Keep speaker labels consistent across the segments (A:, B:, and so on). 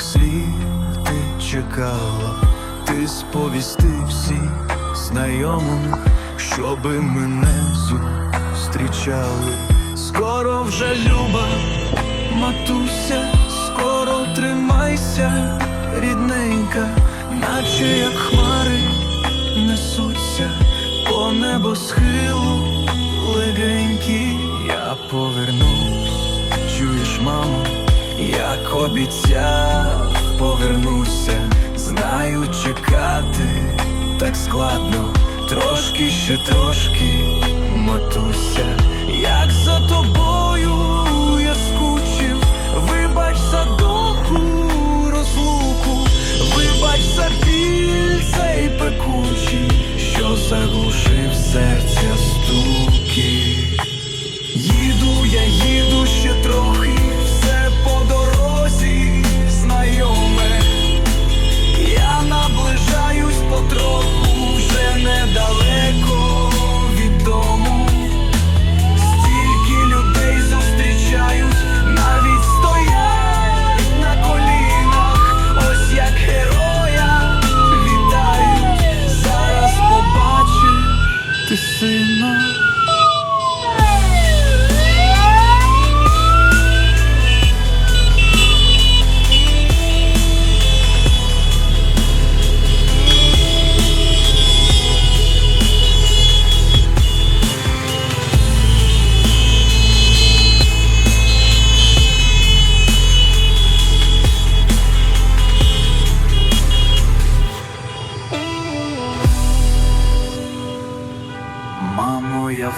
A: добрих слів ти чекала, ти сповісти всіх знайомих, щоби мене зустрічали. Скоро вже люба, матуся, скоро тримайся, рідненька, наче як хмари несуться по небосхилу як обіцяв, повернуся, знаю чекати так складно, трошки ще трошки, матуся, як за тобою я скучив, вибач за довгу розлуку, вибач за біль цей пекучий, що заглушив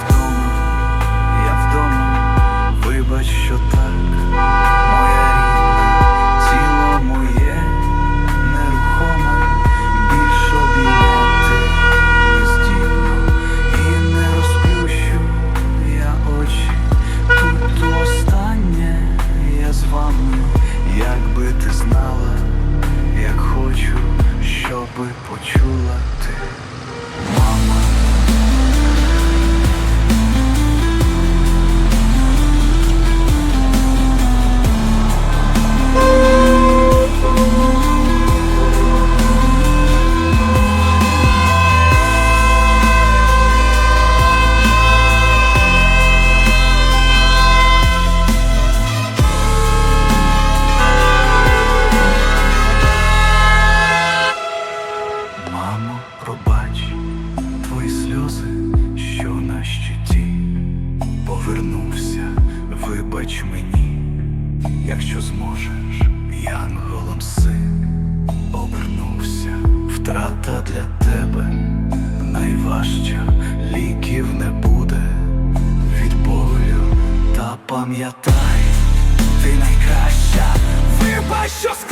A: вдома, я вдома, вибач, що так, моя рідна, тіло моє нерухоме, більш обійняти не здібно. І не розплющу я очі. Тут останнє я з вами, якби ти знала, як хочу, щоби почула втрата для тебе. Найважча, ліків не буде. Від болю, та пам'ятай, ти найкраща, вибач, що склалась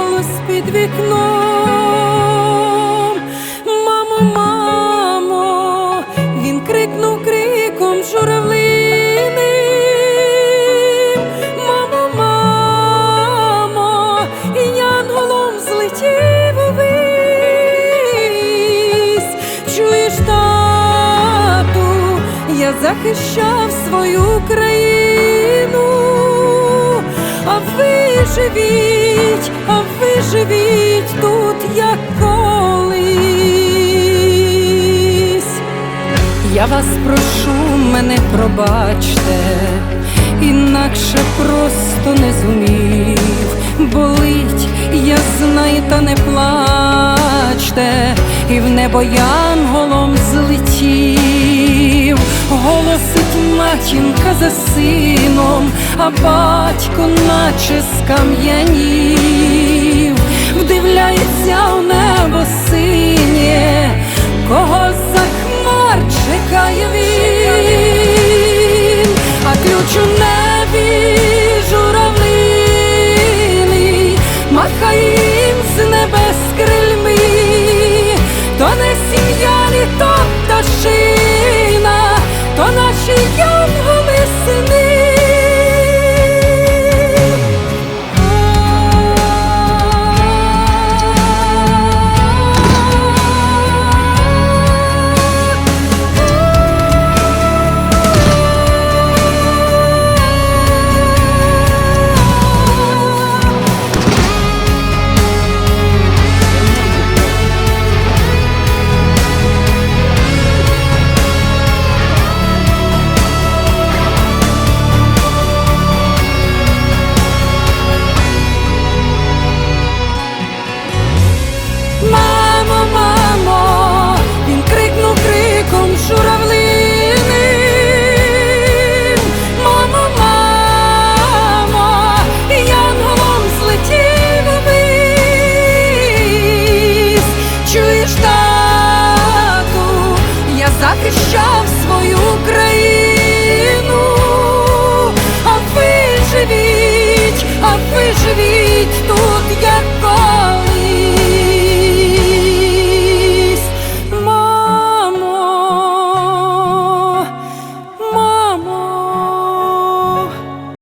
B: голос під вікном. Мамо, мамо, він крикнув криком журавлиним. Мамо, мамо, і янголом злетів увись. Чуєш, тату, я захищав свою країну, а виживіть, а виживіть тут, як колись. Я вас прошу, мене пробачте, інакше просто не зумів. Болить, я знаю, та не плачте, і в небо янголом злетів. Голосить матінка за сином, а батько наче скам'янів, вдивляється в небо 需要。